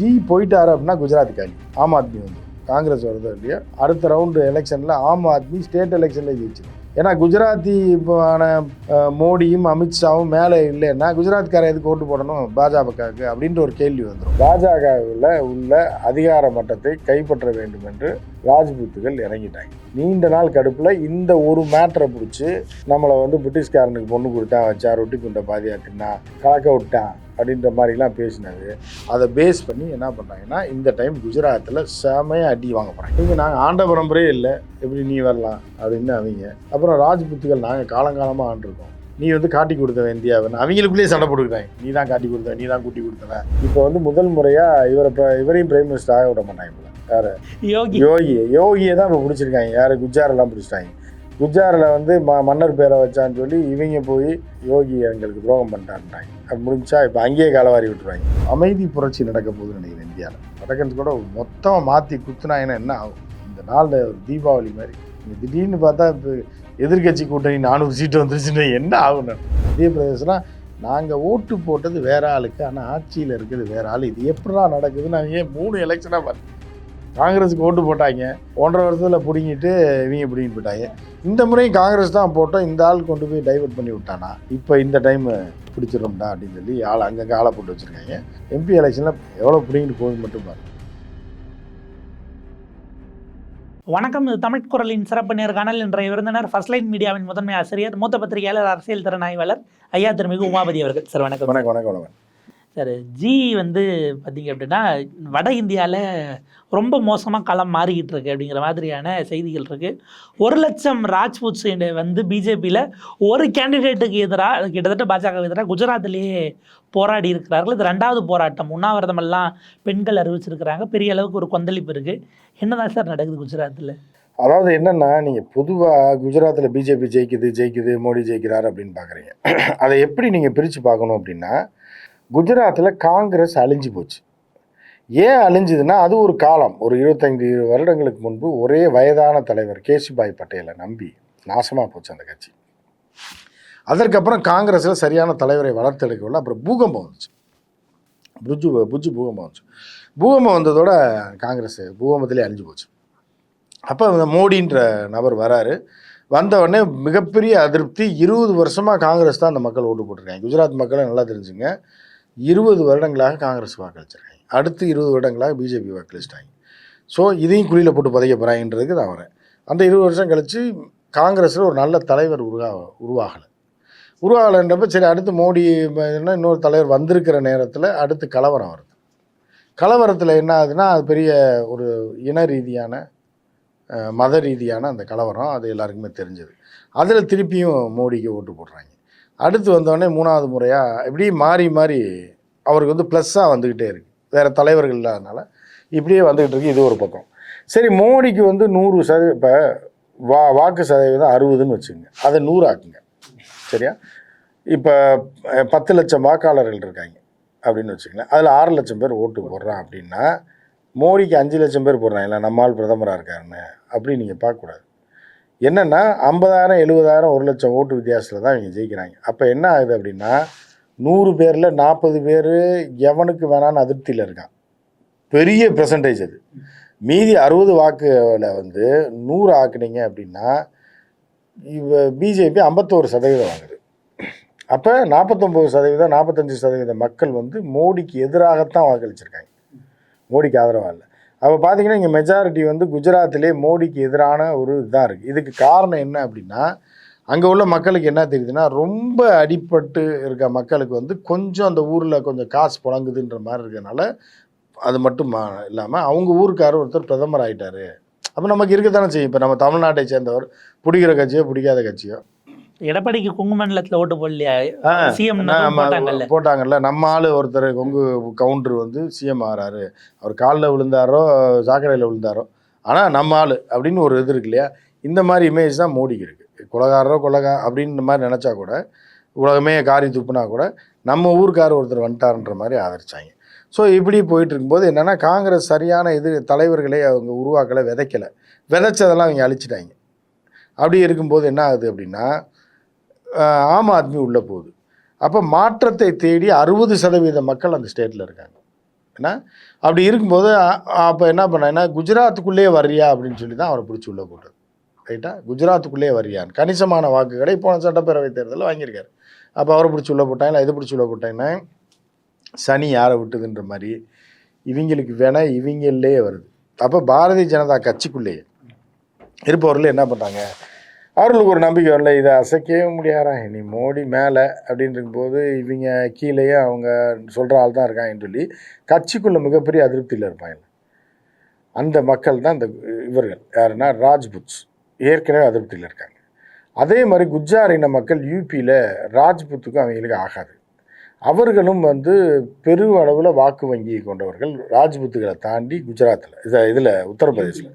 G போயிட்டாரு அப்படின்னா குஜராத் காலி. ஆம் ஆத்மி வந்து. காங்கிரஸ் வருதோ இல்லையா? அடுத்த ரவுண்டு எலெக்ஷனில் ஆம் ஆத்மி ஸ்டேட் எலெக்ஷனில் ஜெயிச்சிடும் ஏன்னா குஜராத்தி இப்போ மோடியும் அமித்ஷாவும் மேலே இல்லைன்னா குஜராத்கார எதுக்கு ஓட்டு போடணும்? பாஜகவுக்கு அப்படின்ற ஒரு கேள்வி வந்துடும் பாஜகவில் உள்ள அதிகார மட்டத்தை கைப்பற்ற வேண்டும் என்று ராஜ்பூத்துகள் இறங்கிட்டாங்க. நீண்ட நாள் கடுப்பில் இந்த ஒரு மேட்டரை பிடிச்சி நம்மளை வந்து பிரிட்டிஷ்காரனுக்கு பொண்ணு கொடுத்தா வச்சா ரொட்டி குண்டை பாதியா கலக்க விட்டான் அப்படின்ற மாதிரிலாம் பேசினது அதை பேஸ் பண்ணி என்ன பண்ணுறாங்கன்னா இந்த டைம் குஜராத்தில் செமையாக அடி வாங்க போகிறாங்க இங்கே நாங்கள் ஆண்ட பரம்பரையே இல்லை. எப்படி நீ வரலாம்? அப்படின்னு அவங்க. அப்புறம் ராஜ்புத்துகள் நாங்கள் காலங்காலமாக ஆண்டிருக்கோம். நீ வந்து காட்டி கொடுத்தவன் இந்தியாவுன்னு. அவங்களுக்குள்ளேயே சண்டை போட்டுக்கிட்டாங்க. நீ தான் காட்டி கொடுத்த நீ தான் கூட்டி கொடுத்தவன். இப்போ வந்து முதல் முறையாக இவரை இவரையும் பிரைம் மினிஸ்டர் ஆக விட மாட்டாங்க போல. யாரு? யோகி. யோகி. யோகியை தான் இப்போ பிடிச்சிருக்காங்க. யார்? குஜாரெல்லாம் பிடிச்சிட்டாங்க. குஜாரில் வந்து ம மன்னர் பேரை வச்சான்னு சொல்லி இவங்க போய் யோகி எங்களுக்கு துரோகம் பண்ணிட்டான்ட்டாங்க அது முடிஞ்சா இப்போ அங்கேயே காலவாரி விட்டுருவாங்க. அமைதி புரட்சி நடக்க போகுதுன்னு நினைக்கிறேன் இந்தியாவில் வடக்கன்ஸ் கூட மொத்தமாக மாற்றி குத்துனாங்கன்னா என்ன ஆகும்? இந்த நாளில் ஒரு தீபாவளி மாதிரி. திடீர்னு பார்த்தா இப்போ எதிர்க்கட்சி கூட்டணி நானூறு சீட்டு வந்துருச்சுன்னா என்ன ஆகணும் மத்திய பிரதேசம்னா நாங்கள் ஓட்டு போட்டது வேற ஆளுக்கு ஆனால் ஆட்சியில் இருக்கிறது வேற ஆள். இது எப்படிலாம் நடக்குதுன்னு நாங்கள் ஏன் மூணு எலெக்ஷனாக பார்த்து காங்கிரஸுக்கு ஓட்டு போட்டாங்க. ஒன்றரை வருஷத்தில் பிடிங்கிட்டு இவங்க பிடிங்கிட்டு போயிட்டாங்க. இந்த முறையும் காங்கிரஸ் தான் போட்டோம். இந்த ஆள் கொண்டு போய் டைவர்ட் பண்ணி விட்டானா? இப்போ இந்த டைம் பிடிச்சிடும்டா அப்படின்னு சொல்லி ஆள் அங்கங்கே ஆளை போட்டு வச்சுருக்காங்க. எம்பி எலெக்ஷனில் எவ்வளோ பிடிங்கிட்டு போகுது மட்டும் பாருங்கள் வணக்கம் இது தமிழ் குரலின் சிறப்பு நேர்காணல் இன்றைய விருந்தினர் ஃபர்ஸ்ட் லைன் மீடியாவின் முதன்மை ஆசிரியர் மூத்த பத்திரிகையாளர் அரசியல் திறன் ஆய்வாளர் ஐயா திருமிகு உமாபதி அவர்கள். சார் வணக்கம். வணக்கம் வணக்கம் வணக்கம். சார் ஜி வந்து பார்த்தீங்க அப்படின்னா வட இந்தியாவில் ரொம்ப மோசமாக களம் மாறிக்கிட்டு இருக்கு அப்படிங்கிற மாதிரியான செய்திகள் இருக்குது ஒரு லட்சம் ராஜ்புத் சைடு வந்து பிஜேபியில் ஒரு கேண்டிடேட்டுக்கு எதிராக கிட்டத்தட்ட பாஜக எதிராக குஜராத்லேயே போராடி இருக்கிறார்கள். இது ரெண்டாவது போராட்டம். உண்ணாவிரதமெல்லாம் பெண்கள் அறிவிச்சிருக்கிறாங்க. பெரிய அளவுக்கு ஒரு கொந்தளிப்பு இருக்குது என்னதான் சார் நடக்குது குஜராத்தில் அதாவது என்னென்னா நீங்கள் பொதுவாக குஜராத்தில் பிஜேபி ஜெயிக்குது ஜெயிக்குது மோடி ஜெயிக்கிறார் அப்படின்னு பார்க்குறீங்க அதை எப்படி நீங்கள் பிரித்து பார்க்கணும் அப்படின்னா குஜராத்தில் காங்கிரஸ் அழிஞ்சு போச்சு. ஏன் அழிஞ்சுதுன்னா அது ஒரு காலம். ஒரு இருபத்தைந்து வருடங்களுக்கு முன்பு ஒரே வயதான தலைவர் கேசுபாய் பட்டேலை நம்பி நாசமாக போச்சு அந்த கட்சி. அதற்கப்புறம் காங்கிரஸில் சரியான தலைவரை வளர்த்தெடுக்கவில்லை. அப்புறம் பூகம்பம் வந்துச்சு. புஜ்ஜு புஜ்ஜு பூகம்பம் வந்துச்சு. பூகம்பம் வந்ததோட காங்கிரஸ் பூகம்பத்திலே அழிஞ்சு போச்சு. அப்போ இந்த மோடின்ற நபர் வராரு. வந்த உடனே மிகப்பெரிய அதிருப்தி. இருபது வருஷமாக காங்கிரஸ் தான் அந்த மக்கள் ஓட்டு போட்டிருக்காங்க. குஜராத் மக்களை நல்லா தெரிஞ்சுங்க. இருபது வருடங்களாக காங்கிரஸ் வாக்களிச்சிருக்காங்க. அடுத்து இருபது வருடங்களாக பிஜேபி வாக்களிச்சிட்டாங்க. ஸோ இதையும் குழியில் போட்டு புதைக்க போகிறாங்கன்றதுக்கு தான் வரேன். அந்த இருபது வருஷம் கழித்து காங்கிரஸில் ஒரு நல்ல தலைவர் உருவா உருவாகலை. உருவாகலைன்றப்ப சரி அடுத்து மோடி என்ன இன்னொரு தலைவர் வந்திருக்கிற நேரத்தில் அடுத்து கலவரம் வருது. கலவரத்தில் என்ன ஆகுதுன்னா அது பெரிய ஒரு இன ரீதியான மத ரீதியான அந்த கலவரம் அது எல்லாருக்குமே தெரிஞ்சது. அதில் திருப்பியும் மோடிக்கு ஓட்டு போடுறாங்க. அடுத்து வந்தோடனே மூணாவது முறையாக இப்படி மாறி மாறி அவருக்கு வந்து ப்ளஸ்ஸாக வந்துக்கிட்டே இருக்குது வேறு தலைவர்கள் இல்லாதனால இப்படியே வந்துக்கிட்டு இருக்கு. இது ஒரு பக்கம். சரி மோடிக்கு வந்து நூறு சதவீதம் இப்போ வா வாக்கு சதவீதம் அறுபதுன்னு வச்சுக்கோங்க. அதை நூறு ஆக்குங்க. சரியா? இப்போ பத்து லட்சம் வாக்காளர்கள் இருக்காங்க அப்படின்னு வச்சுக்கங்களேன். அதில் ஆறு லட்சம் பேர் ஓட்டு போடுறான் அப்படின்னா மோடிக்கு அஞ்சு லட்சம் பேர் போடுறாங்க இல்லை நம்மால் பிரதமராக இருக்காருன்னு. அப்படின்னு நீங்கள் பார்க்கக்கூடாது. என்னென்னா ஐம்பதாயிரம் எழுபதாயிரம் ஒரு லட்சம் ஓட்டு வித்தியாசத்தில் தான் இவங்க ஜெயிக்கிறாங்க. அப்போ என்ன ஆகுது அப்படின்னா நூறு பேரில் நாற்பது பேர் எவனுக்கு வேணான்னு அதிருப்தியில் இருக்கான் பெரிய பெர்சன்டேஜ் அது. மீதி அறுபது வாக்குல வந்து நூறு ஆக்குனீங்க அப்படின்னா இவ பிஜேபி ஐம்பத்தோரு சதவீதம் வாங்குது. அப்போ நாற்பத்தொம்போது சதவீதம் நாற்பத்தஞ்சு சதவீத மக்கள் வந்து மோடிக்கு எதிராகத்தான் வாக்களிச்சிருக்காங்க. மோடிக்கு ஆதரவாக இல்லை. அப்போ பார்த்தீங்கன்னா இங்கே மெஜாரிட்டி வந்து குஜராத்திலே மோடிக்கு எதிரான ஒரு இதாக இருக்குது இதுக்கு காரணம் என்ன அப்படின்னா அங்கே உள்ள மக்களுக்கு என்ன தெரியுதுன்னா ரொம்ப அடிப்பட்டு இருக்க மக்களுக்கு வந்து கொஞ்சம் அந்த ஊரில் கொஞ்சம் காசு புழங்குதுன்ற மாதிரி இருக்கனால அது மட்டும் இல்லாமல் அவங்க ஊருக்காரர் ஒருத்தர் பிரதமர் ஆகிட்டாரு அப்போ நமக்கு இருக்க தானே செய்யும். இப்போ நம்ம தமிழ்நாட்டை சேர்ந்தவர் பிடிக்கிற கட்சியோ பிடிக்காத கட்சியோ. எடப்பாடிக்கு குங்குமண்டலத்தில் ஓட்டு போடலையா? சிஎம் போட்டாங்கல்ல. போட்டாங்கல்ல. நம்ம ஆளு ஒருத்தர் கொங்கு கவுண்டர் வந்து சிஎம் ஆகிறாரு அவர் காலில் விழுந்தாரோ சாக்கடையில் விழுந்தாரோ. ஆனால் நம்ம ஆளு அப்படின்னு ஒரு இது இருக்கு இல்லையா? இந்த மாதிரி இமேஜ் தான் மோடிக்கு இருக்குது கொலகாரரோ கொலகா அப்படின்ற மாதிரி நினச்சா கூட உலகமே காரி துப்புனா கூட நம்ம ஊருக்காரர் ஒருத்தர் வந்துட்டாருன்ற மாதிரி ஆதரிச்சாங்க. ஸோ இப்படி போயிட்டு இருக்கும்போது என்னென்னா காங்கிரஸ் சரியான இது தலைவர்களே அவங்க உருவாக்கலை விதைக்கலை. விதைச்சதெல்லாம் அவங்க அழிச்சிட்டாங்க. அப்படி இருக்கும்போது என்ன ஆகுது அப்படின்னா ஆம் ஆத்மி உள்ளே போகுது. அப்போ மாற்றத்தை தேடி அறுபது சதவீத மக்கள் அந்த ஸ்டேட்டில் இருக்காங்க. ஏன்னா அப்படி இருக்கும்போது அப்போ என்ன பண்ணேன்னா குஜராத்துக்குள்ளேயே வர்றியா அப்படின்னு சொல்லி தான் அவரை பிடிச்சி உள்ளே போட்டது. ரைட்டா குஜராத்துக்குள்ளேயே வர்றியான்னு. கணிசமான வாக்குகளை போன சட்டப்பேரவை தேர்தலில் வாங்கியிருக்காரு. அப்போ அவரை பிடிச்சி உள்ளே இல்லை எது பிடிச்சி உள்ளே போட்டாங்கன்னா சனி யாரை விட்டுதுன்ற மாதிரி இவங்களுக்கு வேணால் இவங்கள்லேயே வருது. அப்போ பாரதிய ஜனதா கட்சிக்குள்ளேயே இருப்பவர்கள் என்ன பண்ணுறாங்க அவர்களுக்கு ஒரு நம்பிக்கை வரல. இதை அசைக்கவே முடியாதா? இனி மோடி மேலே அப்படின்னு போது இவங்க கீழேயே அவங்க சொல்கிற ஆள் தான் இருக்காங்கன்னு சொல்லி கட்சிக்குள்ளே மிகப்பெரிய அதிருப்தியில் இருப்பாங்க. அந்த மக்கள் தான் இந்த இவர்கள். யாருன்னா ராஜ்புத்ஸ் ஏற்கனவே அதிருப்தியில் இருக்காங்க. அதே மாதிரி குஜார் இன மக்கள் யூபியில் ராஜ்புத்துக்கும் அவங்களுக்கு ஆகாது. அவர்களும் வந்து பெரு அளவில் வாக்கு வங்கி கொண்டவர்கள். ராஜ்புத்துகளை தாண்டி குஜராத்தில் இதை இதில் உத்தரப்பிரதேசில்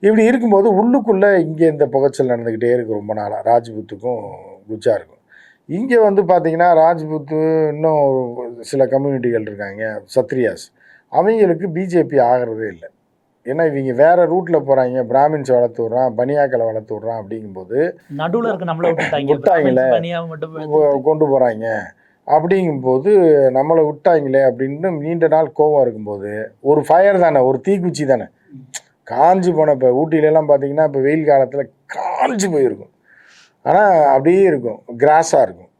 இப்படி இருக்கும்போது உள்ளுக்குள்ளே இங்கே இந்த புகைச்சல் நடந்துக்கிட்டே இருக்கு ரொம்ப நாளாக ராஜ்புத்துக்கும் குஜாருக்கும். இங்கே வந்து பார்த்தீங்கன்னா ராஜ்புத்து இன்னும் சில கம்யூனிட்டிகள் இருக்காங்க. சத்ரியாஸ். அவங்களுக்கு பிஜேபி ஆகிறதே இல்லை. ஏன்னா இவங்க வேற ரூட்டில் போகிறாங்க பிராமின்ஸ் வளர்த்து விட்றான் பனியாக்களை வளர்த்து விட்றான் அப்படிங்கும்போது நடுவுல இருக்க நம்மள கொ- கொண்டு போகிறாங்க அப்படிங்கும்போது நம்மளை விட்டாங்களே அப்படின்னு நீண்ட நாள் கோவம் இருக்கும்போது ஒரு ஃபயர் தானே ஒரு தீக்குச்சி தானே. காஞ்சி போன இப்போ ஊட்டியிலலாம் பார்த்தீங்கன்னா இப்போ வெயில் காலத்தில் காஞ்சி போயிருக்கும். ஆனால் அப்படியே இருக்கும். கிராஸாக இருக்கும்.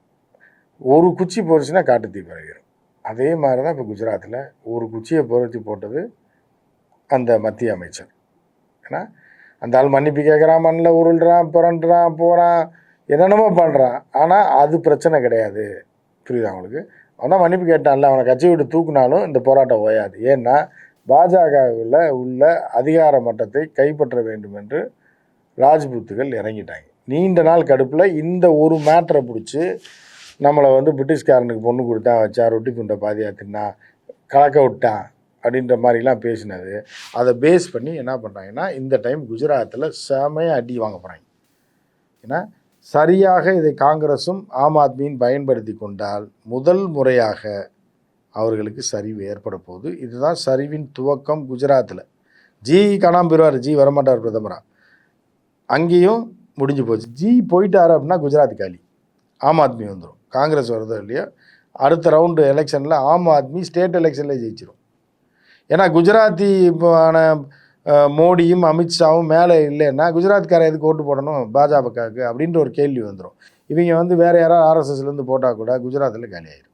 ஒரு குச்சி போச்சுன்னா காட்டு தீ பரவிடும் அதே மாதிரி தான் இப்போ குஜராத்தில் ஒரு குச்சியை பொருத்தி போட்டது அந்த மத்திய அமைச்சர். ஏன்னா அந்த ஆள் மன்னிப்பு கேட்குறான் மண்ணில் உருள்றான் புரண்டுறான் போகிறான் என்னென்னமோ பண்ணுறான் ஆனால் அது பிரச்சனை கிடையாது. புரியுதா அவங்களுக்கு அவன் தான் மன்னிப்பு கேட்டான்ல. அவனை கட்சி விட்டு தூக்குனாலும் இந்த போராட்டம் ஓயாது. ஏன்னா பாஜகவில் உள்ள அதிகார மட்டத்தை கைப்பற்ற வேண்டும் என்று ராஜ்புத்துகள் இறங்கிட்டாங்க. நீண்ட நாள் கடுப்பில் இந்த ஒரு மேட்டரை பிடிச்சி நம்மளை வந்து பிரிட்டிஷ்காரனுக்கு பொண்ணு கொடுத்தா வச்சா ரொட்டி துண்டை பாதியா தின்னா கலக்க விட்டான் அப்படின்ற மாதிரிலாம் பேசினது. அதை பேஸ் பண்ணி என்ன பண்ணுறாங்கன்னா இந்த டைம் குஜராத்தில் செமையாக அடி வாங்க போகிறாங்க ஏன்னா சரியாக இதை காங்கிரஸும் ஆம் ஆத்மியும் பயன்படுத்தி கொண்டால் முதல் முறையாக அவர்களுக்கு சரிவு ஏற்பட போகுது இதுதான் சரிவின் துவக்கம் குஜராத்தில். ஜி காணாமல் போயிடுவார் ஜி வரமாட்டார் பிரதமராக அங்கேயும் முடிஞ்சு போச்சு. ஜி போயிட்டார் அப்படின்னா குஜராத் காலி. ஆம் ஆத்மி வந்துடும் காங்கிரஸ் வருதோ இல்லையோ அடுத்த ரவுண்டு எலெக்ஷனில் ஆம் ஆத்மி ஸ்டேட் எலெக்ஷனில் ஜெயிச்சிடும் ஏன்னா குஜராத்தி இப்போ ஆன மோடியும் அமித்ஷாவும் மேலே இல்லைன்னா குஜராத்காரன் எதுக்கு ஓட்டு போடணும்? பாஜகவுக்கு அப்படின்ற ஒரு கேள்வி வந்துடும் இவங்க வந்து வேறு யாராவது ஆர்எஸ்எஸ்லேருந்து போட்டால் கூட குஜராத்தில் காலி ஆயிடும்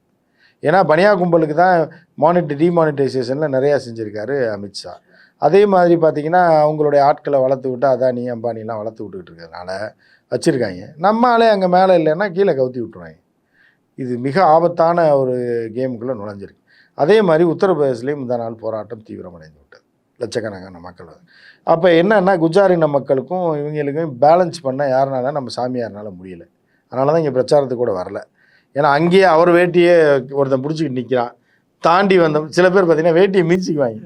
ஏன்னா பனியா கும்பலுக்கு தான் மானிட்ட டிமானிட்டைசேஷனில் நிறையா செஞ்சுருக்காரு அமித்ஷா அதே மாதிரி பார்த்தீங்கன்னா அவங்களுடைய ஆட்களை வளர்த்து விட்டு அதானி அம்பானிலாம் வளர்த்து விட்டுக்கிட்டு இருக்கிறதுனால வச்சுருக்காங்க. நம்மளே அங்கே மேலே இல்லைன்னா கீழே கவுத்தி விட்டுருவாங்க. இது மிக ஆபத்தான ஒரு கேமுக்குள்ளே நுழைஞ்சிருக்கு. அதே மாதிரி உத்தரப்பிரதேசிலையும் இந்த நாள் போராட்டம் தீவிரமடைந்து விட்டது. லட்சக்கணக்கான மக்கள் அப்போ என்னன்னா குஜாரின மக்களுக்கும் இவங்களுக்கும் பேலன்ஸ் பண்ண யாருனால நம்ம சாமியார்னால முடியலை. அதனால தான் இங்கே பிரச்சாரத்துக்கு கூட வரல. ஏன்னா அங்கேயே அவர் வேட்டியே ஒருத்தன் பிடிச்சிக்கிட்டு நிற்கிறான் தாண்டி வந்த சில பேர் பார்த்தீங்கன்னா வேட்டியை மிதிச்சுக்குவாங்க.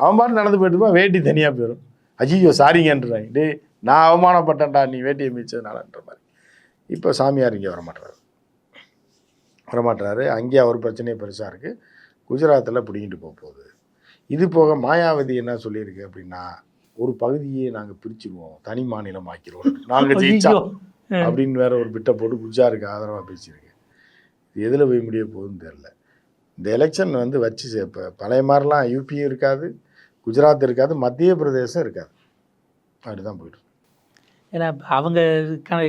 அவன் பாட்டு நடந்து போயிட்டு இருப்பான், வேட்டி தனியாக போயிடும் ஐயோ சாரிங்கன்றாங்க. டேய் நான் அவமானப்பட்டேன்டா நீ வேட்டியை மிதிச்சதுனாலன்ற மாதிரி. இப்போ சாமியார் இங்கே வரமாட்டாரு வரமாட்டாரு அங்கேயே அவர் பிரச்சனையே பெருசாக இருக்குது குஜராத்தில் பிடிங்கிட்டு போக போகுது. இது போக மாயாவதி என்ன சொல்லியிருக்கு அப்படின்னா ஒரு பகுதியை நாங்கள் பிரிச்சுருவோம். தனி மாநிலம் ஆக்கிடுவோம் நாங்கள் ஜெயிச்சா ஐயோ. அப்படின்னு வேற ஒரு பிட்டை போட்டு குஜாருக்கு ஆதரவாக பேசியிருக்கு. இது எதில் போய் முடிய போகுதுன்னு தெரில இந்த எலெக்ஷன் வந்து வச்சு இப்போ பழைய மாதிரிலாம் யூபியும் இருக்காது குஜராத் இருக்காது மத்திய பிரதேசம் இருக்காது. அப்படி தான் போயிட்டு. ஏன்னா அவங்க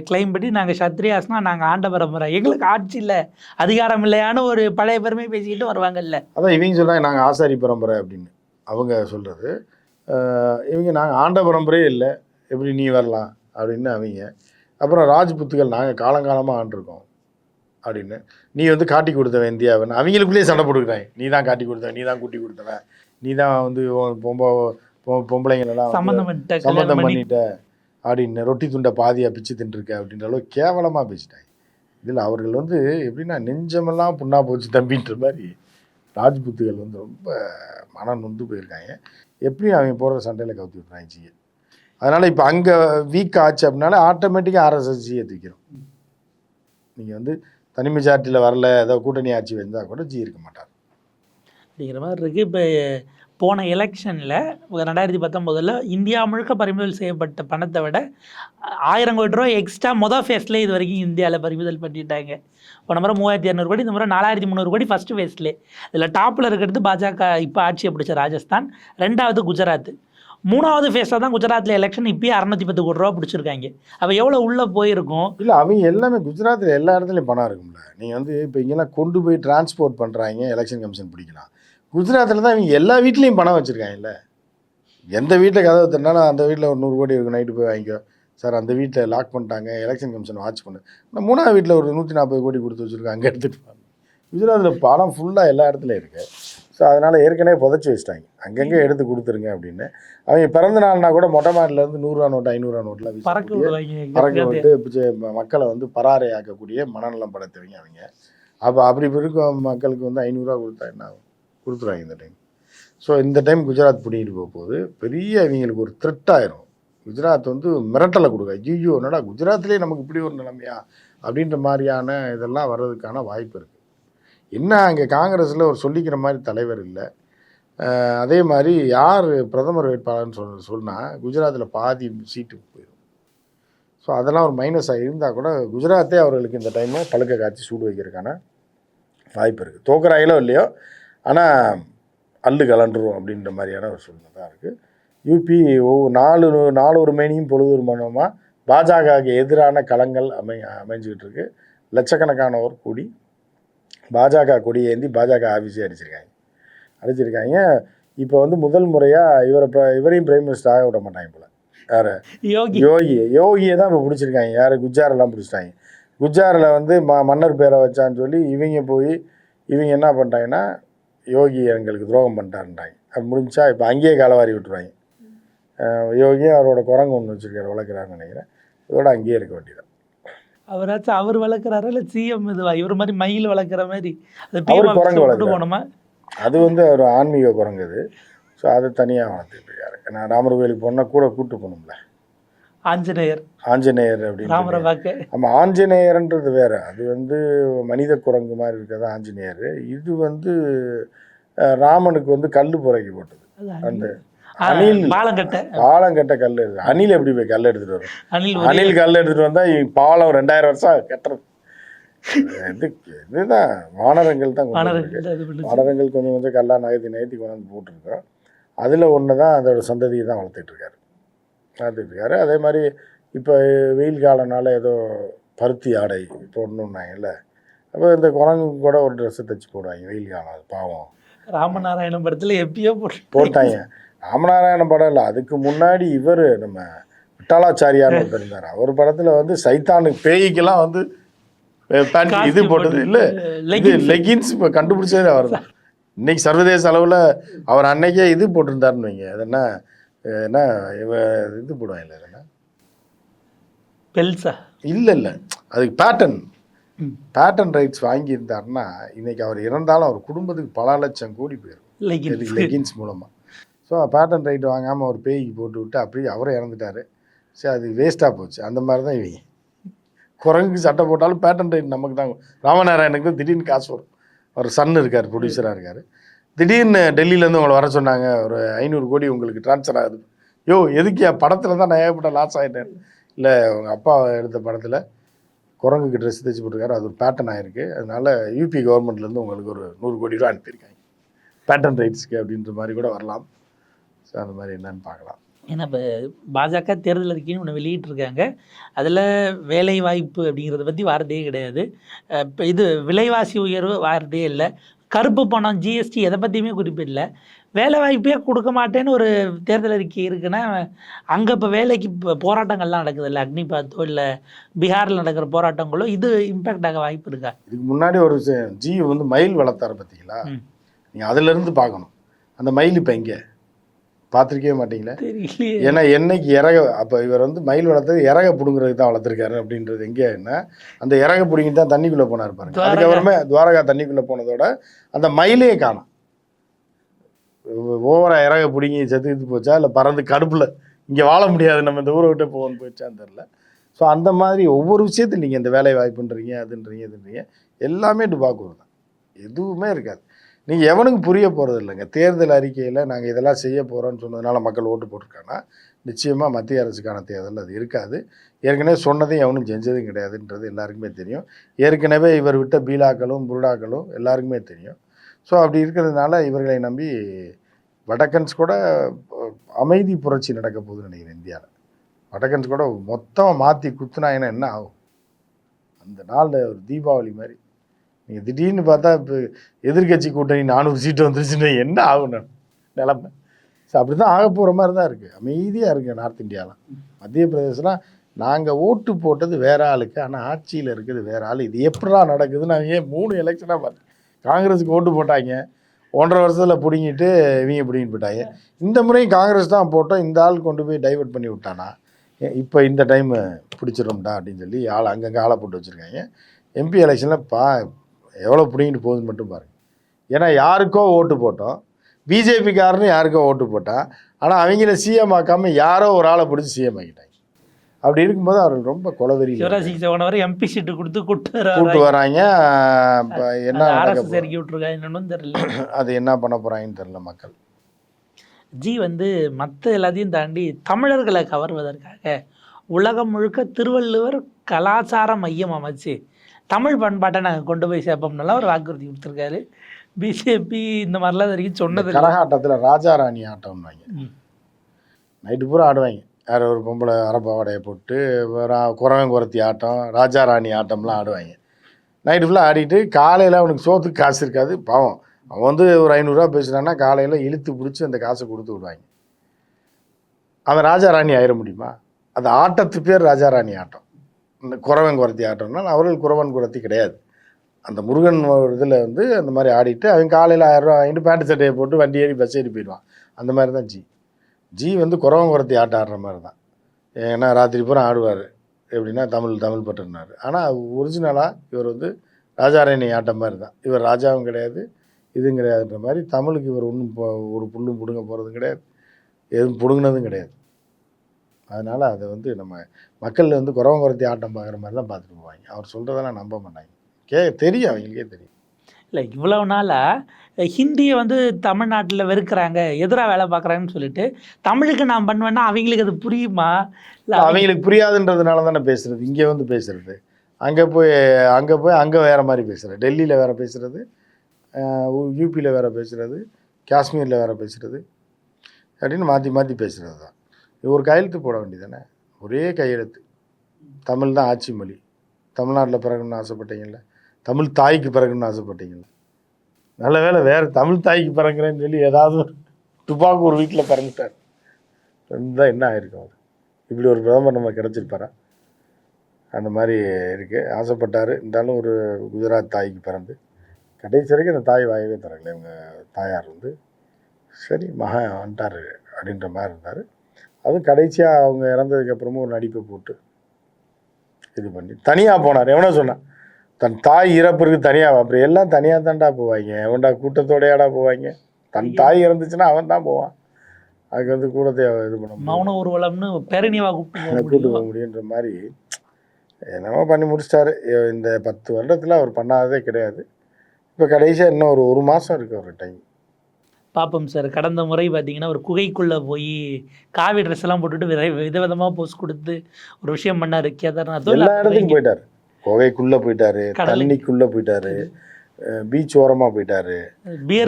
கிளைம் படி நாங்கள் சத்ரியாஸ்னா நாங்கள் ஆண்ட பரம்பரை எங்களுக்கு ஆட்சி இல்லை அதிகாரம் இல்லையான்னு ஒரு பழைய பெருமை பேசிக்கிட்டு வருவாங்கல்ல. அதான் இவங்க சொல்கிறாங்க நாங்கள் ஆசாரி பரம்பரை அப்படின்னு. அவங்க சொல்கிறது இவங்க நாங்கள் ஆண்ட பரம்பரையே இல்லை எப்படி நீ வரலாம் அப்படின்னு அவங்க. அப்புறம் ராஜ்புத்துகள் நாங்கள் காலங்காலமாக ஆண்டிருக்கோம். அப்படின்னு. நீ வந்து காட்டி கொடுத்தவன் இந்தியாவன் அவங்களுக்குள்ளேயே சண்டை போட்டுக்கிறாங்க நீ தான் காட்டி கொடுத்தவன் நீ தான் கூட்டி கொடுத்தவன். நீ தான் வந்து பொம்ப பொம்பளைங்களெல்லாம் சம்மந்தம் பண்ணிட்ட அப்படின்னு ரொட்டி துண்டை பாதியாக பிச்சு தின்றுருக்க அப்படின்ற அளவு கேவலமாக பேசிட்டாங்க இதில் அவர்கள் வந்து எப்படின்னா நெஞ்சமெல்லாம் புண்ணா போச்சு தம்பின்ற மாதிரி ராஜ்புத்துகள் வந்து ரொம்ப மன நொந்து போயிருக்காங்க. எப்படியும் அவங்க போடுற சண்டையில் கவுத்தி விட்றாங்க ஜியை. அதனால் இப்போ அங்கே வீக் ஆச்சு அப்படின்னால ஆட்டோமேட்டிக்காக ஆர்எஸ்எஸ் ஜியை தூக்கிறோம் நீங்கள் வந்து தனி மெஜாரிட்டியில் வரல ஏதோ கூட்டணி ஆட்சி வந்தால் கூட ஜி இருக்க மாட்டார். அப்படிங்கிற மாதிரி இருக்குது இப்போ போன எலெக்ஷனில் ரெண்டாயிரத்தி பத்தொம்போதில் இந்தியா முழுக்க பறிமுதல் செய்யப்பட்ட பணத்தை விட ஆயிரம் கோடி ரூபாய் எக்ஸ்ட்ரா மொதல் ஃபேஸ்லேயே இது வரைக்கும் இந்தியாவில் பறிமுதல் பண்ணிட்டாங்க. போன முறை மூவாயிரத்தி இரநூறு கோடி இந்த முறை நாலாயிரத்தி முந்நூறு கோடி ஃபஸ்ட்டு ஃபேஸ்லே இதில் டாப்பில் இருக்கிறது பாஜக இப்போ ஆட்சியை பிடிச்ச ராஜஸ்தான் ரெண்டாவது குஜராத். மூணாவது ஃபேஸில் தான் குஜராத்தில் எலெக்ஷன் இப்பயே அறநூற்றி பத்து கோடி ரூபா பிடிச்சிருக்காங்க. அப்போ எவ்வளோ உள்ளே போயிருக்கும்? இல்லை அவங்க எல்லாமே குஜராத்தில் எல்லா இடத்துலையும் பணம் இருக்கும்ல. நீங்கள் வந்து இப்போ இங்கெல்லாம் கொண்டு போய் டிரான்ஸ்போர்ட் பண்ணுறாங்க எலெக்ஷன் கமிஷன் பிடிக்கலாம். குஜராத்தில் தான் இவங்க எல்லா வீட்லேயும் பணம் வச்சுருக்காங்கல்ல. எந்த வீட்டில் கதவு திறனாலும் அந்த வீட்டில் ஒரு நூறு கோடி இருக்கும் நைட்டு போய் வாங்கிக்கோ. சார் அந்த வீட்டில் லாக் பண்ணிட்டாங்க எலெக்ஷன் கமிஷன் வாட்ச் பண்ணு. இந்த மூணாவது வீட்டில் ஒரு நூற்றி நாற்பது கோடி கொடுத்து வச்சுருக்கேன் அங்கே எடுத்துகிட்டு குஜராத்தில் பணம் ஃபுல்லாக எல்லா இடத்துலையும் இருக்குது ஸோ அதனால் ஏற்கனவே புதைச்சி வச்சிட்டாங்க. அங்கங்கே எடுத்து கொடுத்துருங்க அப்படின்னு. அவங்க பிறந்த நாள்னா கூட மொட்டை மாடிலேருந்து நூறுரூவா நோட்டு ஐநூறுரூவா வீசி பறக்க விட்டு மக்களை வந்து பராரையாக்கக்கூடிய மனநலம் படைத்தவங்க அவங்க. அப்போ அப்படி இருக்கும் மக்களுக்கு வந்து ஐநூறுரூவா கொடுத்தா என்ன ஆகும்? கொடுத்துருவாங்க இந்த டைம் ஸோ இந்த டைம் குஜராத் பிடிக்கிட்டு போக போகுது பெரிய இவங்களுக்கு ஒரு த்ரெட் ஆயிரும். குஜராத் வந்து மிரட்டலை கொடுக்க ஐயோ என்னடா குஜராத்லேயே நமக்கு இப்படி ஒரு நிலைமையா? அப்படின்ற மாதிரியான இதெல்லாம் வர்றதுக்கான வாய்ப்பு இருக்குது என்ன அங்கே காங்கிரஸில் ஒரு சொல்லிக்கிற மாதிரி தலைவர் இல்லை. அதே மாதிரி யார் பிரதமர் வேட்பாளர்னு சொல் சொன்னால் குஜராத்தில் பாதி சீட்டு போயிடும் ஸோ அதெல்லாம் ஒரு மைனஸாக இருந்தால் கூட குஜராத்தே அவர்களுக்கு இந்த டைமு பழுக்க காய்ச்சி சூடு வைக்கிறதுக்கான வாய்ப்பு இருக்குது தோக்குறாயிலோ இல்லையோ ஆனால் அல்லு கலண்டுரும் அப்படின்ற மாதிரியான ஒரு சூழ்நிலை தான் இருக்குது யூபி ஒவ்வொரு நாலு நாலு ஒரு மேனியும் பொழுது ஒரு மனமாக பாஜகவுக்கு எதிரான களங்கள் அமை அமைஞ்சிக்கிட்டு இருக்குது லட்சக்கணக்கானவர் கூடி பாஜக கொடி ஏந்தி பாஜக ஆஃபீஸே அடிச்சிருக்காங்க. அடிச்சிருக்காங்க. இப்போ வந்து முதல் முறையாக இவரை இவரையும் பிரைம் மினிஸ்டர் ஆக விட மாட்டாங்க போல. யார்? யோகி. யோகி. யோகியை தான் இப்போ பிடிச்சிருக்காங்க. யார்? குஜாரெல்லாம் பிடிச்சிட்டாங்க. குஜாரில் வந்து ம மன்னர் பேரை வச்சான்னு சொல்லி இவங்க போய் இவங்க என்ன பண்ணிட்டாங்கன்னா யோகி எங்களுக்கு துரோகம் பண்ணிட்டாருன்றாங்க. அது முடிஞ்சா இப்போ அங்கேயே காலவாரி விட்டுருவாங்க. யோகி அவரோட குரங்கு ஒன்று வச்சுருக்காரு வளர்க்குறாருன்னு நினைக்கிறேன். இதோட அங்கேயே இருக்க வேண்டியது அவராச்சும் அவர் வளர்க்குறாரா இல்லை சிஎம் இதுவா? இவர் மாதிரி மயில் வளர்க்குற மாதிரி. அது குரங்கு. போனோமா அது வந்து ஒரு ஆன்மீக குரங்கு அது. ஸோ அதை தனியாக வளர்த்துட்டு இருக்காரு. ஏன்னா ராமர் கோயிலுக்கு போனால் கூட கூட்டு போகணும்ல. ஆஞ்சநேயர். ஆஞ்சநேயர் அப்படின்னு ஆமாம் ஆஞ்சநேயர்ன்றது வேற. அது வந்து மனித குரங்கு மாதிரி இருக்கிறது ஆஞ்சநேயர். இது வந்து ராமனுக்கு வந்து கல் புறக்கி போட்டது. அந்த அணில். பாலங்கட்டை. பாலம் கட்ட கல் எடுத்து அணில் எப்படி போய் கல் எடுத்துட்டு வரும்? அணில் அணில் கல் எடுத்துட்டு வந்தா பாலம் ரெண்டாயிரம் வருஷம் கட்டுறது. இது இதுதான் வானரங்கள் தான். வானரங்கள் கொஞ்சம் கொஞ்சம் கல்லா நகர்த்தி நகர்த்தி கொண்டு வந்து போட்டிருக்கோம். அதில் ஒன்று தான் அதோட சந்ததியை தான் வளர்த்துட்டு இருக்காரு. வளர்த்துட்டு இருக்காரு. அதே மாதிரி இப்போ வெயில் காலனால ஏதோ பருத்தி ஆடை போடணுன்னாங்கல்ல அப்போ இந்த குரங்கு கூட ஒரு ட்ரெஸ்ஸை தைச்சு போடுவாங்க. வெயில் காலம் அது பாவம். ராமநாராயணம் படத்துல எப்பயோ போட்டு போட்டாங்க. ராமநாராயண படம் இல்லை. அதுக்கு முன்னாடி இவர் நம்ம விட்டாலாச்சாரியார் ஒருத்தர் இருந்தார். அவர் படத்தில் வந்து சைத்தானுக்கு பேய்க்கெல்லாம் வந்து pant இது போட்டது போட்டு, இல்லை இது. லெகின்ஸ் இப்போ கண்டுபிடிச்சதே அவர் தான். இன்னைக்கு சர்வதேச அளவில் அவர் அன்னைக்கே இது போட்டிருந்தாருன்னு வைங்க. அது என்ன என்ன இவ இது போடுவாங்கல்ல அது என்ன? பெல்சா. இல்லை இல்லை. அதுக்கு பேட்டர்ன் ம். பேட்டர்ன் ரைட்ஸ் வாங்கியிருந்தாருன்னா இன்னைக்கு அவர் இறந்தாலும் அவர் குடும்பத்துக்கு பல லட்சம் கோடி போயிடும் லெகின்ஸ் மூலமாக ஸோ பேட்டன் ரைட் வாங்காமல் ஒரு பேய்க்கு போட்டு விட்டு அப்படியே அவரே இறந்துட்டாரு. சரி அது வேஸ்ட்டாக போச்சு. அந்த மாதிரி தான் இவங்க. குரங்குக்கு சட்டை போட்டாலும் பேட்டன் ரைட் நமக்கு தான். ராமநாராயணுக்கு தான் திடீர்னு காசு வரும். அவர் சன் இருக்கார் ப்ரொடியூசராக இருக்கார். திடீர்னு டெல்லியிலேருந்து உங்களை வர சொன்னாங்க. ஒரு ஐநூறு கோடி உங்களுக்கு ட்ரான்ஸ்ஃபர் ஆகுது. யோ எதுக்கு படத்தில் தான் நான் ஏகப்பட்ட லாஸ் ஆகிட்டேன் இல்லை உங்கள் அப்பா எடுத்த படத்தில் குரங்குக்கு ட்ரெஸ் தைச்சு போட்டிருக்காரு. அது ஒரு பேட்டர்ன் ஆகிருக்கு அதனால் யூபி கவர்மெண்ட்லேருந்து உங்களுக்கு ஒரு நூறு கோடி ரூபா அனுப்பியிருக்காங்க. பேட்டன் ரைட்ஸ்க்கு அப்படின்ற மாதிரி கூட வரலாம். ஸோ அந்த மாதிரி என்னன்னு பார்க்கலாம். ஏன்னா இப்போ பாஜக தேர்தல் அறிக்கைன்னு ஒன்று வெளியிட்டிருக்காங்க. அதில் வேலை வாய்ப்பு அப்படிங்கிறத பற்றி வார்த்தையே கிடையாது. இப்ப இது விலைவாசி உயர்வு வார்த்தையே இல்லை. கருப்பு பணம் ஜிஎஸ்டி எதை பற்றியுமே குறிப்பிடல. வேலை வாய்ப்பே கொடுக்க மாட்டேன்னு ஒரு தேர்தல் அறிக்கை இருக்குன்னா அங்கே இப்போ வேலைக்கு இப்போ போராட்டங்கள்லாம் நடக்குது இல்லை அக்னிபாத்தோ இல்லை பீகாரில் நடக்கிற போராட்டங்களோ இது இம்பேக்ட் ஆக வாய்ப்பு இருக்கா? இதுக்கு முன்னாடி ஒரு ஜி வந்து மயில் வளர்த்தாரு பார்த்தீங்களா. நீங்கள் அதுலேருந்து பார்க்கணும். அந்த மயில் இப்போ எங்கே? பார்த்துருக்கவே மாட்டீங்களே? தெரியலையே. ஏன்னா என்னைக்கு இறக அப்போ இவர் வந்து மயில் வளர்த்தது இறக பிடுங்குறதுக்கு தான் வளர்த்துருக்காரு அப்படின்றது எங்கேன்னா அந்த இறக பிடுங்கி தான் தண்ணிக்குள்ளே போனார் பாருங்க. அதுக்கப்புறமே துவாரகா தண்ணிக்குள்ளே போனதோட அந்த மயிலே காணும். ஓவரா இறக பிடுங்கி செத்துக்கிட்டு போச்சா? இல்லை பறந்து கடுப்பில் இங்கே வாழ முடியாது நம்ம இந்த ஊரை விட்டு போகணும்னு போயிடுச்சான்னு தெரில ஸோ அந்த மாதிரி ஒவ்வொரு விஷயத்தையும் நீங்கள் இந்த வேலை வாய்ப்புன்றீங்க அதுன்றீங்க இதுன்றீங்க எல்லாமே டுபாக்கூர் தான். எதுவுமே இருக்காது. நீங்கள் எவனுக்கு புரிய போகிறது இல்லைங்க. தேர்தல் அறிக்கையில் நாங்கள் இதெல்லாம் செய்ய போகிறோம்னு சொன்னதுனால மக்கள் ஓட்டு போட்டிருக்காங்கன்னா நிச்சயமாக மத்திய அரசுக்கான தேர்தல் அது இருக்காது. ஏற்கனவே சொன்னதையும் எவனும் செஞ்சதும் கிடையாதுன்றது எல்லாருக்குமே தெரியும். ஏற்கனவே இவர் விட்ட பீலாக்களும் புருடாக்களும் எல்லாருக்குமே தெரியும். ஸோ அப்படி இருக்கிறதுனால இவர்களை நம்பி வடக்கன்ஸ் கூட அமைதி புரட்சி நடக்க போகுதுன்னு நினைக்கிறேன் இந்தியாவில் வடக்கன்ஸ் கூட மொத்தமாக மாற்றி குத்துனாங்கன்னா என்ன ஆகும்? அந்த நாளில் ஒரு தீபாவளி மாதிரி. நீங்கள் திடீர்னு பார்த்தா இப்போ எதிர்க்கட்சி கூட்டணி நானூறு சீட்டு வந்துருச்சுன்னா என்ன ஆகணும் நிலமை. ஸோ அப்படி தான் ஆக போகிற மாதிரி தான் இருக்குது அமைதியாக இருக்குது நார்த் இந்தியாவில் மத்திய பிரதேசலாம் நாங்கள் ஓட்டு போட்டது வேற ஆளுக்கு ஆனால் ஆட்சியில் இருக்குது வேற ஆள். இது எப்படா நடக்குது நாங்கள் ஏன் மூணு எலெக்ஷனாக பார்த்தேன். காங்கிரஸுக்கு ஓட்டு போட்டாங்க. ஒன்றரை வருஷத்தில் பிடுங்கிட்டு இவங்க பிடிங்கிட்டு போயிட்டாங்க. இந்த முறையும் காங்கிரஸ் தான் போட்டோம். இந்த ஆள் கொண்டு போய் டைவர்ட் பண்ணி விட்டானா? இப்போ இந்த டைம் பிடிச்சிடும்டா அப்படின்னு சொல்லி ஆள் அங்கங்கே ஆளை போட்டு வச்சுருக்காங்க. எம்பி எலெக்ஷனில் பா எவ்வளோ பிடிங்கிட்டு போகுதுன்னு மட்டும் பாருங்கள் ஏன்னா யாருக்கோ ஓட்டு போட்டோம். பிஜேபிக்காரனு யாருக்கோ ஓட்டு போட்டான் ஆனால் அவங்கள சிஎம் ஆக்காமல் யாரோ ஒரு ஆளை பிடிச்சி சிஎம் ஆக்கிட்டாங்க. அப்படி இருக்கும்போது அவர்கள் ரொம்ப கொலவெறி சிவராஜ் வரை எம்பி சீட்டு கொடுத்து கூட்டு கூட்டு வராங்க. இப்போ என்ன? இறக்கி விட்டுருக்காங்க என்னன்னு தெரியல. அது என்ன பண்ண போகிறாங்கன்னு தெரில மக்கள். ஜி வந்து மற்ற எல்லாத்தையும் தாண்டி தமிழர்களை கவர்வதற்காக உலகம் முழுக்க திருவள்ளுவர் கலாச்சார மையம் அமைச்சு தமிழ் பண்பாட்டை நாங்கள் கொண்டு போய் சேர்ப்போம்னால ஒரு வாக்குறுதி கொடுத்துருக்காரு. பிஜேபி இந்த மாதிரிலாம் இது வரைக்கும் சொன்னது. கரகாட்டத்தில் ராஜா ராணி ஆட்டம்னாங்க. நைட்டு பூரா ஆடுவாங்க. யார் ஒரு பொம்பளை அரப்பாவடையை போட்டு குறவன் குரத்தி ஆட்டம் ராஜா ராணி ஆட்டம்லாம் ஆடுவாங்க. நைட்டு ஃபுல்லாக ஆடிட்டு காலையில் அவனுக்கு சோத்துக்கு காசு இருக்காது பாவம். அவன் வந்து ஒரு ஐநூறுரூவா பேசுனான்னா காலையில் இழுத்து பிடிச்சி அந்த காசை கொடுத்து விடுவாங்க. அவன் ராஜா ராணி ஆயிட முடியுமா? அந்த ஆட்டத்து பேர் ராஜா ராணி ஆட்டம். குறவன் குறத்தி ஆட்டம்னா அவர்கள் குறவன் குரத்தி கிடையாது. அந்த முருகன் இதில் வந்து அந்த மாதிரி ஆடிட்டு அவன் காலையில் ஆயிரரூவா வாங்கிட்டு பேண்ட் சட்டையை போட்டு வண்டி ஏறி பஸ் ஏறி போயிடுவான். அந்த மாதிரி தான் ஜி. ஜி வந்து குறவன் குரத்தி ஆட்டம் ஆடுற மாதிரி தான். ஏன்னா ராத்திரி பூரா ஆடுவார். எப்படின்னா தமிழ் தமிழ் பட்டுனார் ஆனால் ஒரிஜினலாக இவர் வந்து ராஜாராணி ஆட்டம் மாதிரி தான். இவர் ராஜாவும் கிடையாது இதுவும் கிடையாதுன்ற மாதிரி தமிழுக்கு இவர் ஒன்றும் ஒரு புல்லும் பிடுங்க போகிறதும் கிடையாது எதுவும் பிடுங்கினதும் கிடையாது. அதனால் அதை வந்து நம்ம மக்கள் வந்து குறவன் குரத்தி ஆட்டம் பார்க்குற மாதிரி தான் பார்த்துட்டு போவாங்க. அவர் சொல்கிறதெல்லாம் நம்ப மாட்டாங்க. கே தெரியும் அவங்களுக்கே தெரியும். இல்லை இவ்வளவு நாளாக ஹிந்தியை வந்து தமிழ்நாட்டில் வெறுக்கிறாங்க எதிராக வேலை பார்க்குறாங்கன்னு சொல்லிட்டு தமிழுக்கு நான் பண்ணுவேன்னா அவங்களுக்கு அது புரியுமா? இல்லை அவங்களுக்கு புரியாதுன்றதுனால தானே பேசுறது. இங்கே வந்து பேசுறது. அங்கே போய் அங்கே போய் அங்கே வேற மாதிரி பேசுறது. டெல்லியில் வேற பேசுறது. யூபியில் வேற பேசுறது. காஷ்மீரில் வேற பேசுறது. அப்படின்னு மாற்றி மாற்றி பேசுறது தான். ஒரு கையெழுத்து போட வேண்டியதானே ஒரே கையெழுத்து. தமிழ் தான் ஆட்சி மொழி. தமிழ்நாட்டில் பிறகுன்னு ஆசைப்பட்டீங்கல்ல? தமிழ் தாய்க்கு பிறகுன்னு ஆசைப்பட்டீங்கல்ல? நல்ல வேளை வேறு தமிழ் தாய்க்கு பிறங்குறேன்னு சொல்லி ஏதாவது ஒரு துப்பாக்கு ஒரு வீட்டில் பிறந்துட்டார். இருந்தால் என்ன ஆயிருக்கும் அவர் இப்படி ஒரு பிரதமர் நம்ம கிடச்சிருப்பாரா? அந்த மாதிரி இருக்குது ஆசைப்பட்டார். இருந்தாலும் ஒரு குஜராத் தாய்க்கு பிறந்து. கடைசி வரைக்கும் அந்த தாய் வாயவே தரல இவங்க தாயார் வந்து. சரி மகன் வந்துட்டார் அப்படின்ற மாதிரி இருந்தார். அதுவும் கடைசியாக அவங்க இறந்ததுக்கப்புறமும் ஒரு நடிப்பை போட்டு இது பண்ணி தனியாக போனார். எவனோ சொன்னான் தன் தாய் இறப்பிற்கு தனியாக அப்புறம் எல்லாம் தனியாக தான்டா போவாங்க எவன்டா கூட்டத்தோடையாடா போவாங்க தன் தாய் இறந்துச்சுன்னா அவன் தான் போவான். அதுக்கு வந்து கூடத்தை இது பண்ண. மௌன ஊர்வலம்னு பேரணிவா கூப்பிட்டு முடியும். போக முடியுன்ற மாதிரி என்னமோ பண்ணி முடிச்சிட்டாரு. இந்த பத்து வருடத்தில் அவர் பண்ணாததே கிடையாது. இப்போ கடைசியாக இன்னும் ஒரு ஒரு மாதம் இருக்குது ஒரு டைம் பாப்போம் சார். கடந்த முறை பார்த்தீங்கன்னா ஒரு குகைக்குள்ளே போய் காவி ட்ரெஸ் எல்லாம் போட்டுட்டு வித விதவிதமாக போஸ் கொடுத்து ஒரு விஷயம் பண்ணார். கேதார்நாத் எல்லா இடத்துக்கும் போயிட்டாரு. குகைக்குள்ளே போயிட்டாரு. தண்ணிக்குள்ளே போயிட்டாரு பீச் ஓரமாக போயிட்டாரு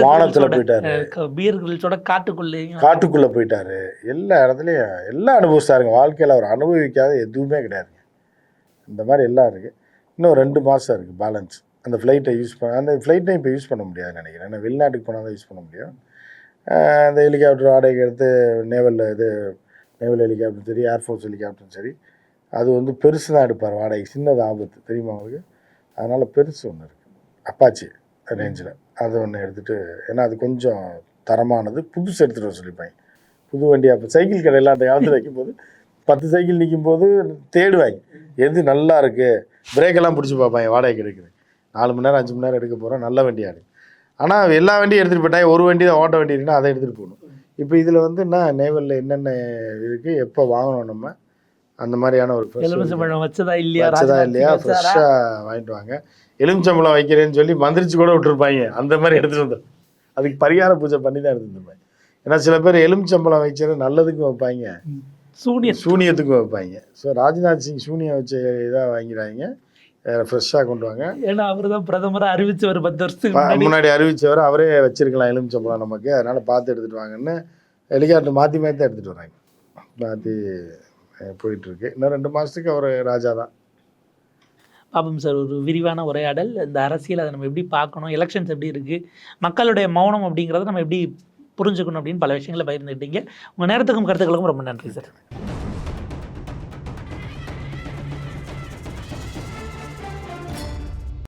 வானத்துல போயிட்டாரு. பியர் கிரில்ஸோட காட்டுக்குள்ளே. காட்டுக்குள்ளே போயிட்டாரு. எல்லா இடத்துலையும் எல்லாம் அனுபவிச்சிட்டாருங்க வாழ்க்கையில் அவர் அனுபவிக்காத எதுவுமே கிடையாதுங்க. இந்த மாதிரி எல்லாம் இருக்குது இன்னும் ரெண்டு மாதம் இருக்குது பேலன்ஸ் அந்த ஃப்ளைட்டை யூஸ் பண்ண அந்த ஃப்ளைட்டையும் இப்போ யூஸ் பண்ண முடியாதுன்னு நினைக்கிறேன். ஏன்னா வெளிநாட்டுக்கு போனால் தான் யூஸ் பண்ண முடியும். அந்த ஹெலிகாப்டர் வாடகைக்கு எடுத்து நேவலில் இது நேவல் ஹெலிகாப்டர் சரி ஏர்ஃபோர்ஸ் ஹெலிகாப்டரும் சரி அது வந்து பெருசு தான் எடுப்பார் வாடகை சின்னது ஆபத்து தெரியுமா அவங்களுக்கு அதனால் பெருசு ஒன்று இருக்குது அப்பாச்சி ரேஞ்சில் அது ஒன்று எடுத்துகிட்டு ஏன்னா அது கொஞ்சம் தரமானது. புதுசு எடுத்துகிட்டு வர சொல்லிப்பாங்க. புது வண்டி அப்போ சைக்கிள் கடையில் அந்த காலத்தில் வைக்கும்போது பத்து சைக்கிள் நிற்கும் போது தேடுவாங்க. எது நல்லா இருக்குது பிரேக்கெல்லாம் பிடிச்சி பார்ப்பாங்க வாடகை கிடைக்குது நாலு மணி நேரம் அஞ்சு மணி நேரம் எடுக்க போகிறோம் நல்ல வண்டியாக இருக்கு ஆனால் எல்லா வண்டியும் எடுத்துகிட்டு போயிட்டாங்க ஒரு வண்டி தான் ஓட்ட வண்டி இருக்குன்னா அதை எடுத்துகிட்டு போகணும். இப்போ இதில் வந்து என்ன நேவலில் என்னென்ன இருக்குது எப்போ வாங்கணும் நம்ம? அந்த மாதிரியான ஒரு எலுமிச்சம்பழம் வச்சதா இல்லையா? வச்சதா இல்லையா? ஃப்ரெஷ்ஷாக வாங்கிட்டு வாங்க. எலுமிச்சம்பழம் வைக்கிறேன்னு சொல்லி மந்திரிச்சு கூட விட்டுருப்பாங்க. அந்த மாதிரி எடுத்துகிட்டு வந்து அதுக்கு பரிகார பூஜை பண்ணி தான் இருந்திருப்பேன் ஏன்னா சில பேர் எலுமிச்சம்பழம் வச்சு நல்லதுக்கும் வைப்பாங்க. சூனிய சூனியத்துக்கும் வைப்பாங்க. ஸோ ராஜ்நாத் சிங் சூனியம் வச்ச இதாக வாங்கிறாங்க ஃப்ரெஷ்ஷாக கொண்டு வாங்க. ஏன்னா அவர் தான் பிரதமரா அறிவிச்சு ஒரு பத்து வருஷத்துக்கு முன்னாடி. அறிவிச்சவர் அவரே வச்சிருக்கலாம் எலுமிச்சம்பழம் நமக்கு. அதனால பார்த்து எடுத்துட்டு வாங்கன்னு ஹெலிகாப்டர் மாற்றி மாற்றி தான் எடுத்துட்டு வராங்க மாற்றி போயிட்டு இருக்கு இன்னும் ரெண்டு மாதத்துக்கு அவர் ராஜா தான். பாப்போம் சார் ஒரு விரிவான உரையாடல். இந்த அரசியல் அதை நம்ம எப்படி பார்க்கணும் எலெக்ஷன்ஸ் எப்படி இருக்குது மக்களுடைய மௌனம் அப்படிங்கிறத நம்ம எப்படி புரிஞ்சுக்கணும் அப்படின்னு பல விஷயங்களை பகிர்ந்துக்கிட்டீங்க உங்கள் நேரத்துக்கும் கருத்துக்களுக்கும் ரொம்ப நன்றி சார்.